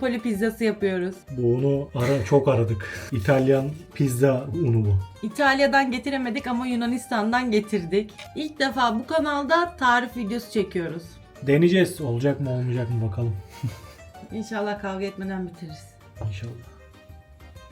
Napoli pizzası yapıyoruz. Bunu ara, çok aradık. İtalyan pizza unu bu. İtalya'dan getiremedik ama Yunanistan'dan getirdik. İlk defa bu kanalda tarif videosu çekiyoruz. Deneyeceğiz. Olacak mı olmayacak mı bakalım. İnşallah kavga etmeden bitiririz. İnşallah.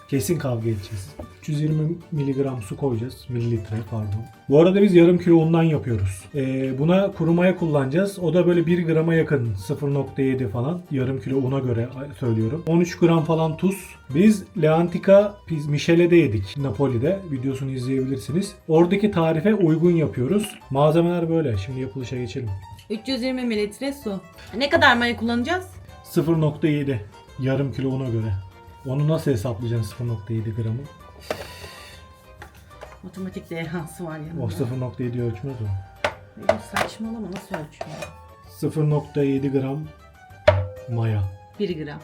Kesin kavga edeceğiz. 320 miligram su koyacağız. Mililitre pardon. Bu arada biz yarım kilo undan yapıyoruz. Ee, buna kurumaya kullanacağız. O da böyle 1 grama yakın. 0.7 falan. Yarım kilo una göre söylüyorum. 13 gram falan tuz. Biz Leantica Michele'de yedik. Napoli'de. Videosunu izleyebilirsiniz. Oradaki tarife uygun yapıyoruz. Malzemeler böyle. Şimdi yapılışa geçelim. 320 mililitre su. Ne kadar maya kullanacağız? 0.7 yarım kilo una göre. Onu nasıl hesaplayacaksın 0.7 gramı? Matematik dehansı var yanında. O 0.7 ölçmez o. Ya Saçmalama nasıl ölçüyor? 0.7 gram maya. 1 gram.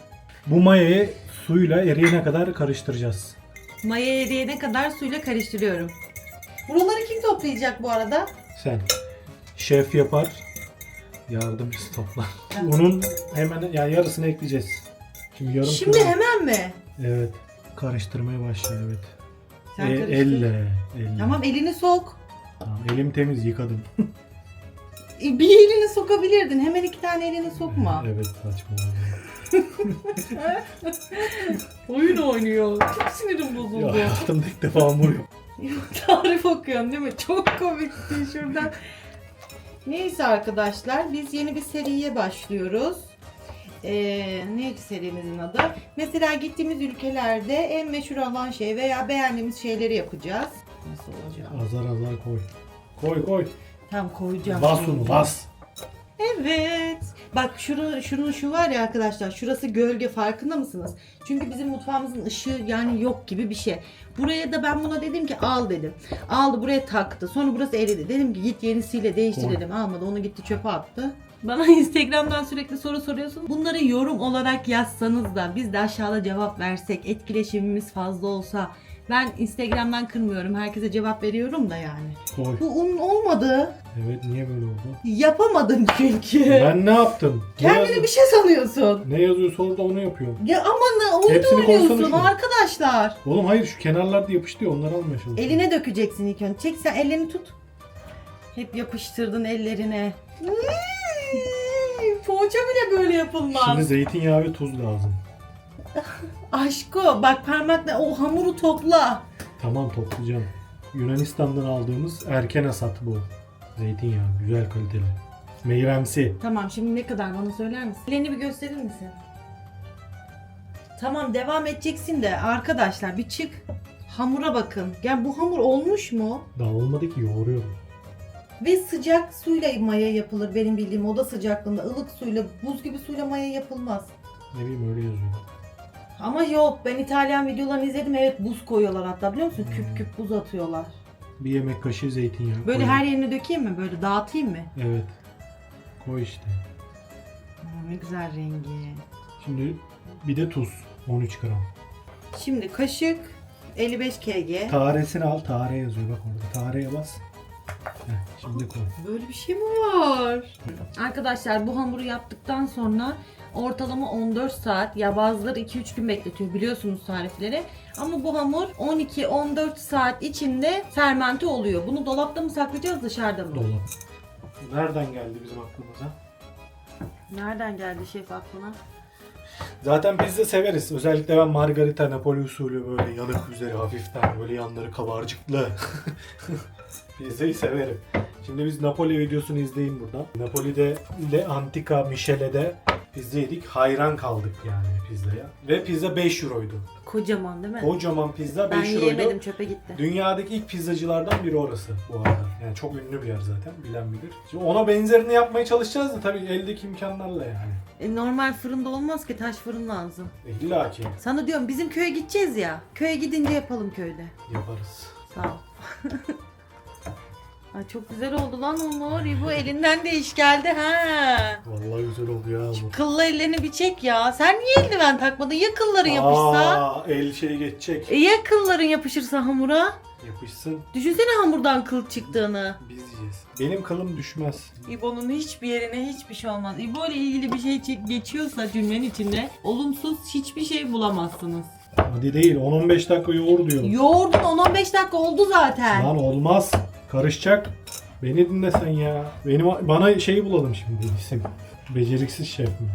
Bu mayayı suyla eriyene kadar karıştıracağız. Maya eriyene kadar suyla karıştırıyorum. Buraları kim toplayacak bu arada? Sen. Şef yapar. Yardımcısı toplar. Unun hemen yani yarısını ekleyeceğiz. Şimdi yarım Şimdi kilo- hemen mi? Evet. Karıştırmaya başlıyor evet. Sen E, karıştır. elle, elle. Tamam elini sok. Tamam, Elim temiz yıkadım. E, Bir elini sokabilirdin. Hemen iki tane elini sokma. evet saçma oldu. Oyun oynuyor. Çok sinirim Ya bozuldu. hayatımda ilk defa hamur yok. Tarif okuyorsun değil mi? Çok komikti şuradan. Neyse arkadaşlar biz yeni bir seriye başlıyoruz. Ee, neydi serimizin adı? Mesela gittiğimiz ülkelerde en meşhur olan şey veya beğendiğimiz şeyleri yapacağız. Nasıl olacak? Azar azar koy. Koy koy. Tam koyacağım. Bas onu bas. Evet. Bak şunu, şunun şu var ya arkadaşlar. Şurası gölge farkında mısınız? Çünkü bizim mutfağımızın ışığı yani yok gibi bir şey. Buraya da ben buna dedim ki al dedim. Aldı buraya taktı. Sonra burası eridi. Dedim ki git yenisiyle değiştir dedim. Almadı onu gitti çöpe attı. Bana Instagram'dan sürekli soru soruyorsun. Bunları yorum olarak yazsanız da biz de aşağıda cevap versek, etkileşimimiz fazla olsa. Ben Instagram'dan kırmıyorum. Herkese cevap veriyorum da yani. Koy. Bu un olmadı. Evet niye böyle oldu? Yapamadın çünkü. Ben ne yaptım? Ne, Kendini yaz- bir şey sanıyorsun. ne yazıyorsa orada onu yapıyorum. Ya aman ne oyun Hepsini oynuyorsun arkadaşlar. Oğlum hayır şu kenarlarda yapıştı ya onları almaya çalışıyorum. Eline dökeceksin ilk önce. Çek sen ellerini tut. Hep yapıştırdın ellerine. Hmm, Poğaça bile böyle yapılmaz. Şimdi zeytinyağı ve tuz lazım. Aşko bak parmakla o hamuru topla. Tamam toplayacağım. Yunanistan'dan aldığımız erken hasat bu. Zeytinyağı güzel kaliteli. Meyvemsi. Tamam şimdi ne kadar bana söyler misin? Ellerini bir gösterir misin? Tamam devam edeceksin de arkadaşlar bir çık. Hamura bakın. Yani bu hamur olmuş mu? Daha olmadı ki yoğuruyorum. Ve sıcak suyla maya yapılır benim bildiğim oda sıcaklığında ılık suyla buz gibi suyla maya yapılmaz. Ne bileyim öyle yazıyor. Ama yok ben İtalyan videolarını izledim evet buz koyuyorlar hatta biliyor musun? Küp küp buz atıyorlar. Bir yemek kaşığı zeytinyağı. Böyle koy. her yerine dökeyim mi? Böyle dağıtayım mı? Evet. Koy işte. Aa, ne güzel rengi. Şimdi bir de tuz. 13 gram. Şimdi kaşık 55 kg. Taresini al. Tare yazıyor bak orada. Tareye bas. Şimdi koy. Böyle bir şey mi var? Arkadaşlar bu hamuru yaptıktan sonra ortalama 14 saat ya bazıları 2-3 gün bekletiyor biliyorsunuz tarifleri. Ama bu hamur 12-14 saat içinde fermente oluyor. Bunu dolapta mı saklayacağız dışarıda mı? Dolap. Nereden geldi bizim aklımıza? Nereden geldi şef aklına? Zaten biz de severiz. Özellikle ben margarita Napoli usulü böyle yanık üzeri hafiften böyle yanları kabarcıklı. Pizzayı severim. Şimdi biz Napoli videosunu izleyin buradan. Napoli'de Le Antica Michele'de pizza yedik. Hayran kaldık yani pizzaya. Ve pizza 5 euroydu. Kocaman değil mi? Kocaman pizza ben 5 euroydu. yiyemedim çöpe gitti. Dünyadaki ilk pizzacılardan biri orası bu arada. Yani çok ünlü bir yer zaten bilen bilir. Şimdi ona benzerini yapmaya çalışacağız da tabii eldeki imkanlarla yani. E, normal fırında olmaz ki taş fırın lazım. E, İlla ki Sana diyorum bizim köye gideceğiz ya. Köye gidince yapalım köyde. yaparız. Sağ ol. Ay çok güzel oldu lan Onur. Bu elinden de iş geldi ha. Vallahi güzel oldu ya bu. Kıllı ellerini bir çek ya. Sen niye eldiven takmadın? Ya kılların yapışsa? Aa, el şey geçecek. E ya kılların yapışırsa hamura? Yapışsın. Düşünsene hamurdan kıl çıktığını. Biz yiyeceğiz. Benim kılım düşmez. İbo'nun hiçbir yerine hiçbir şey olmaz. İbo ile ilgili bir şey geçiyorsa cümlenin içinde olumsuz hiçbir şey bulamazsınız. Hadi değil 10-15 dakika yoğur diyor. Yoğurdun 10-15 dakika oldu zaten. Lan olmaz. Karışacak. Beni dinle sen ya. Benim bana şeyi bulalım şimdi isim. Beceriksiz şef mi?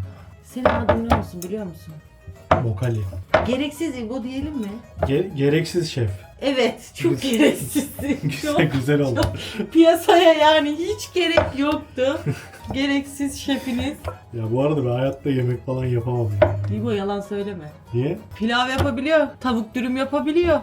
Senin adın ne olsun biliyor musun? Bokali. Gereksiz İbo diyelim mi? Ge- gereksiz şef. Evet çok gereksizsin. güzel Çok güzel oldu. piyasaya yani hiç gerek yoktu. Gereksiz şefiniz. Ya bu arada ben hayatta yemek falan yapamam yani. İbo yalan söyleme. Niye? Pilav yapabiliyor, tavuk dürüm yapabiliyor.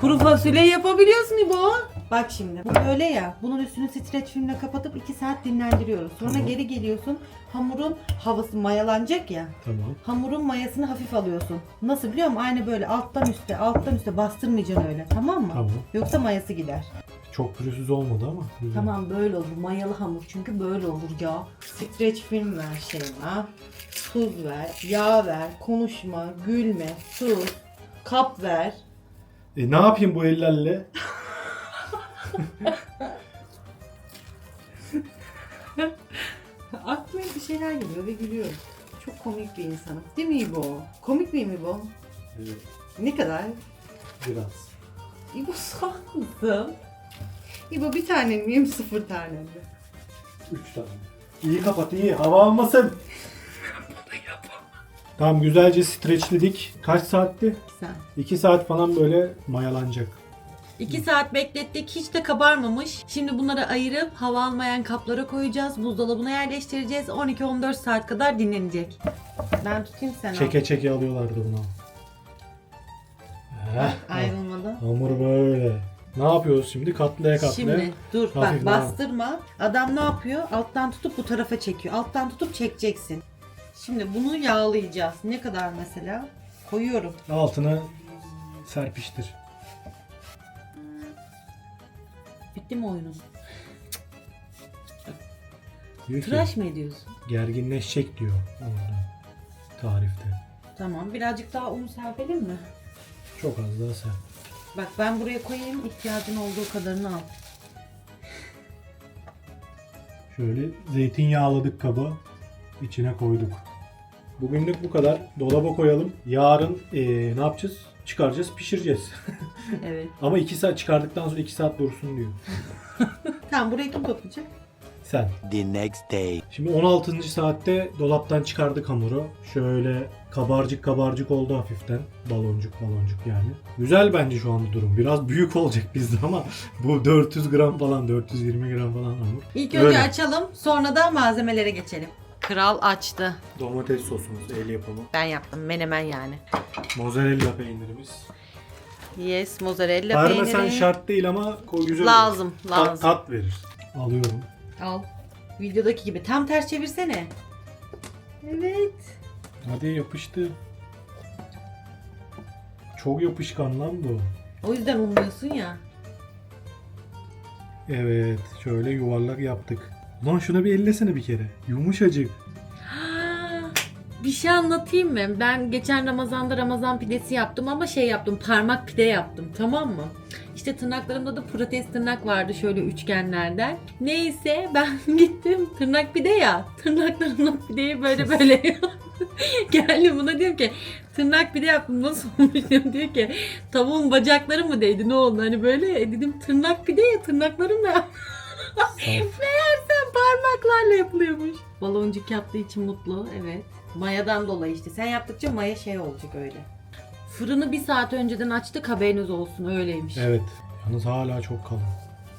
Kuru fasulye yapabiliyorsun İbo. Bak şimdi bu böyle ya. Bunun üstünü streç filmle kapatıp 2 saat dinlendiriyoruz. Sonra Tamam. geri geliyorsun. Hamurun havası mayalanacak ya. Tamam. Hamurun mayasını hafif alıyorsun. Nasıl biliyor musun? Aynı böyle alttan üste, alttan üste bastırmayacaksın öyle. Tamam mı? Tamam. Yoksa mayası gider. Çok pürüzsüz olmadı ama. Güzel. Tamam böyle olur. Mayalı hamur çünkü böyle olur ya. Streç film ver Şeyma. Tuz ver, yağ ver, konuşma, gülme, sus, kap ver. E ne yapayım bu ellerle? Aklıma bir şeyler geliyor ve gülüyorum. Çok komik bir insanım. Değil mi İbo? Komik miyim İbo? Evet. Ne kadar? Biraz. İbo mısın? İbo bir tane miyim sıfır tane mi? Üç tane. İyi kapat iyi. Hava almasın. Tamam güzelce streçledik. Kaç saatti? Sen. 2 saat falan böyle mayalanacak. 2 saat beklettik hiç de kabarmamış. Şimdi bunları ayırıp hava almayan kaplara koyacağız. Buzdolabına yerleştireceğiz. 12-14 saat kadar dinlenecek. Ben tutayım sen al. Çeke çeke alıyorlardı bunu. Heh, Ayrılmadan. hamur böyle. Ne yapıyoruz şimdi? Katlaya katlaya. Şimdi dur Hafif bak bastırma. Adam ne yapıyor? Alttan tutup bu tarafa çekiyor. Alttan tutup çekeceksin. Şimdi bunu yağlayacağız. Ne kadar mesela? Koyuyorum. Altına serpiştir. Bitti mi oyunun? Diyor ki, Tıraş mı ediyorsun? gerginleşecek diyor orada tarifte. Tamam. Birazcık daha un serpelim mi? Çok az daha serp. Bak ben buraya koyayım. ihtiyacın olduğu kadarını al. Şöyle zeytinyağladık kabı. içine koyduk. Bugünlük bu kadar. Dolaba koyalım. Yarın eee, ne yapacağız? Çıkaracağız, pişireceğiz. Evet. Ama 2 saat çıkardıktan sonra 2 saat dursun diyor. Tamam burayı kim toplayacak? Sen. The next day. Şimdi 16. saatte dolaptan çıkardık hamuru. Şöyle kabarcık kabarcık oldu hafiften. Baloncuk baloncuk yani. Güzel bence şu anda durum. Biraz büyük olacak bizde ama bu 400 gram falan 420 gram falan hamur. İlk önce Öyle. açalım. Sonra da malzemelere geçelim. Kral açtı. Domates sosumuz el yapımı. Ben yaptım. Menemen yani. Mozzarella peynirimiz. Yes, mozzarella Parmesan peyniri. şart değil ama koy güzel olur. Lazım, Tat, lazım. tat verir. Alıyorum. Al. Videodaki gibi. Tam ters çevirsene. Evet. Hadi yapıştı. Çok yapışkan lan bu. O yüzden umuyorsun ya. Evet, şöyle yuvarlak yaptık. Lan şuna bir ellesene bir kere. Yumuşacık. Bir şey anlatayım mı? Ben geçen Ramazan'da Ramazan pidesi yaptım ama şey yaptım parmak pide yaptım tamam mı? İşte tırnaklarımda da protez tırnak vardı şöyle üçgenlerden. Neyse ben gittim tırnak pide ya. Tırnaklarımla pideyi böyle böyle Geldim buna diyorum ki tırnak pide yaptım nasıl olmuş diyorum. diyor ki tavuğun bacakları mı değdi ne oldu hani böyle E dedim tırnak pide ya tırnaklarımla yap- Saf. Meğersem parmaklarla yapılıyormuş. Baloncuk yaptığı için mutlu evet. Mayadan dolayı işte. Sen yaptıkça maya şey olacak öyle. Fırını bir saat önceden açtık haberiniz olsun öyleymiş. Evet. Yalnız hala çok kalın.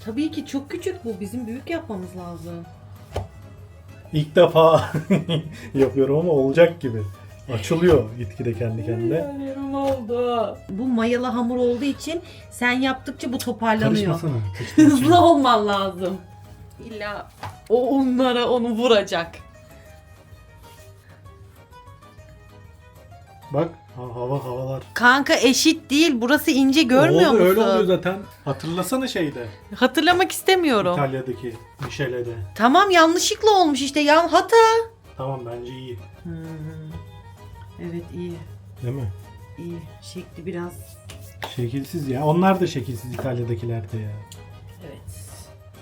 Tabii ki çok küçük bu. Bizim büyük yapmamız lazım. İlk defa yapıyorum ama olacak gibi. Açılıyor gitgide kendi kendine. Yarım oldu. Bu mayalı hamur olduğu için sen yaptıkça bu toparlanıyor. Karışmasana. Hızlı olman lazım. İlla o onlara onu vuracak. Bak ha- hava havalar. Kanka eşit değil. Burası ince görmüyor Oldu, musun? Öyle oluyor zaten. Hatırlasana şeyde. Hatırlamak istemiyorum. İtalya'daki Michele'de. Tamam yanlışlıkla olmuş işte. Yan hata. Tamam bence iyi. Evet iyi. Değil mi? İyi. Şekli biraz. Şekilsiz ya. Onlar da şekilsiz İtalya'dakilerde ya. Evet.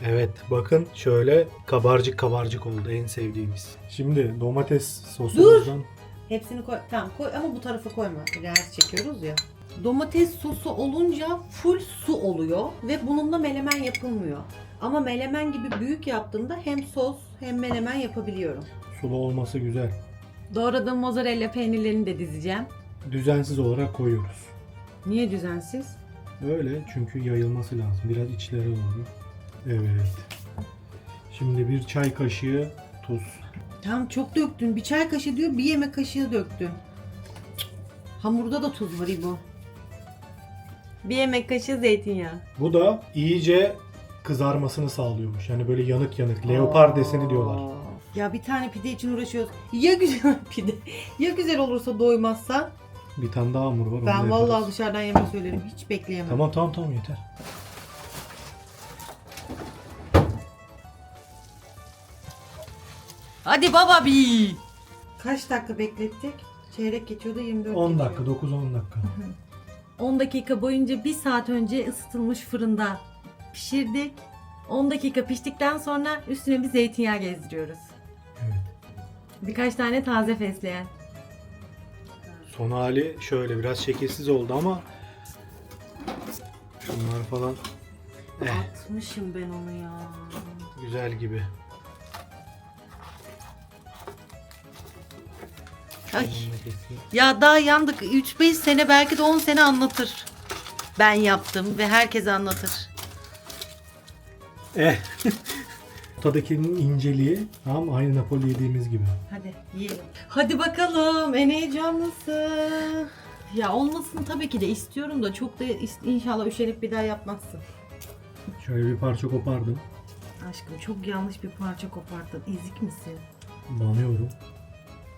Evet bakın şöyle kabarcık kabarcık oldu en sevdiğimiz. Şimdi domates sosumuzdan Hepsini koy. Tamam koy ama bu tarafa koyma. Reels çekiyoruz ya. Domates sosu olunca full su oluyor ve bununla melemen yapılmıyor. Ama melemen gibi büyük yaptığımda hem sos hem melemen yapabiliyorum. sulu olması güzel. Doğradığım mozzarella peynirlerini de dizeceğim. Düzensiz olarak koyuyoruz. Niye düzensiz? Öyle çünkü yayılması lazım. Biraz içlere doğru. Evet. Şimdi bir çay kaşığı tuz. Tamam çok döktün. Bir çay kaşığı diyor bir yemek kaşığı döktün. Hamurda da tuz var İbo. Bir yemek kaşığı zeytinyağı. Bu da iyice kızarmasını sağlıyormuş. Yani böyle yanık yanık. Leopar deseni diyorlar. Ya bir tane pide için uğraşıyoruz. Ya güzel pide. Ya güzel olursa doymazsan. Bir tane daha hamur var. onu da Ben yaparız. vallahi dışarıdan yemek söylerim. Hiç bekleyemem. Tamam tamam tamam yeter. Hadi baba bir. Kaç dakika beklettik? Çeyrek geçiyordu 24 10 geçiyor. dakika 9-10 dakika. 10 dakika boyunca 1 saat önce ısıtılmış fırında pişirdik. 10 dakika piştikten sonra üstüne bir zeytinyağı gezdiriyoruz. Birkaç tane taze fesleğen. Son hali şöyle biraz şekilsiz oldu ama şunlar falan eh, Atmışım ben onu ya. güzel gibi. Ay. Ya daha yandık. 3-5 sene belki de 10 sene anlatır. Ben yaptım ve herkes anlatır. Eh. Ortadakinin inceliği tam aynı Napoli yediğimiz gibi. Hadi yiyelim. Hadi bakalım en heyecanlısı. Ya olmasını tabii ki de istiyorum da çok da is- İnşallah üşenip bir daha yapmazsın. Şöyle bir parça kopardım. Aşkım çok yanlış bir parça kopardın. Ezik misin? Banıyorum.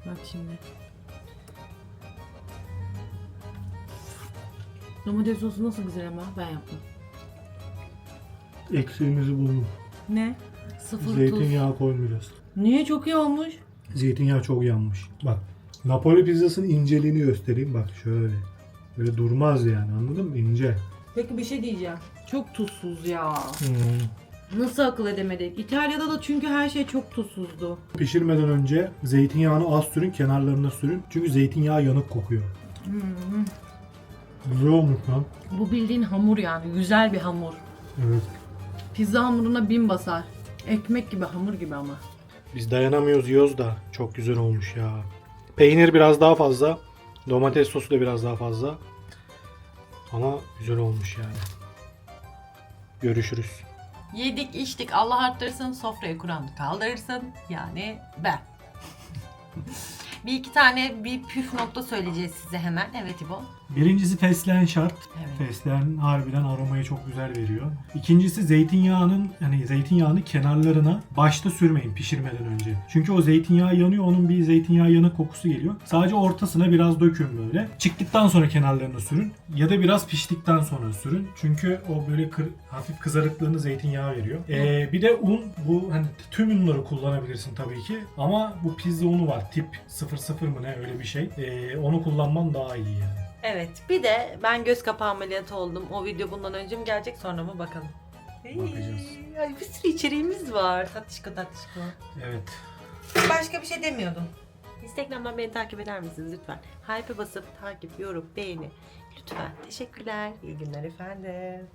Bak şimdi. Domates sosu nasıl güzel ama ben yaptım. Eksiğimizi buldum. Ne? Sıfır tuz. Zeytinyağı koymayacağız. Niye çok iyi olmuş? Zeytinyağı çok yanmış. Bak Napoli pizzasının inceliğini göstereyim. Bak şöyle. Böyle durmaz yani anladın mı? İnce. Peki bir şey diyeceğim. Çok tuzsuz ya. Hmm. Nasıl akıl edemedik? İtalya'da da çünkü her şey çok tuzsuzdu. Pişirmeden önce zeytinyağını az sürün, kenarlarına sürün. Çünkü zeytinyağı yanık kokuyor. Güzel olmuş lan. Bu bildiğin hamur yani. Güzel bir hamur. Evet. Pizza hamuruna bin basar. Ekmek gibi hamur gibi ama. Biz dayanamıyoruz yiyoruz da çok güzel olmuş ya. Peynir biraz daha fazla. Domates sosu da biraz daha fazla. Ama güzel olmuş yani. Görüşürüz. Yedik içtik Allah arttırsın sofrayı Kur'an kaldırırsın yani ben. bir iki tane bir püf nokta söyleyeceğiz size hemen. Evet İbo. Birincisi fesleğen şart. Evet. Fesleğen harbiden aromayı çok güzel veriyor. İkincisi zeytinyağının yani zeytinyağını kenarlarına başta sürmeyin pişirmeden önce. Çünkü o zeytinyağı yanıyor onun bir zeytinyağı yanık kokusu geliyor. Sadece ortasına biraz dökün böyle. Çıktıktan sonra kenarlarına sürün ya da biraz piştikten sonra sürün. Çünkü o böyle kır- hafif kızarıklığını zeytinyağı veriyor. Ee, bir de un bu hani tüm unları kullanabilirsin tabii ki ama bu pizza unu var tip 00 mı ne öyle bir şey. Ee, onu kullanman daha iyi yani. Evet bir de ben göz kapağı ameliyatı oldum. O video bundan önce mi gelecek sonra mı bakalım. Bakacağız. Ay, bir sürü içeriğimiz var. Tatlışko tatlışko. Evet. Başka bir şey demiyordum. Instagram'dan beni takip eder misiniz lütfen? Hype'e basıp takip, yorum, beğeni. Lütfen. Teşekkürler. İyi günler efendim.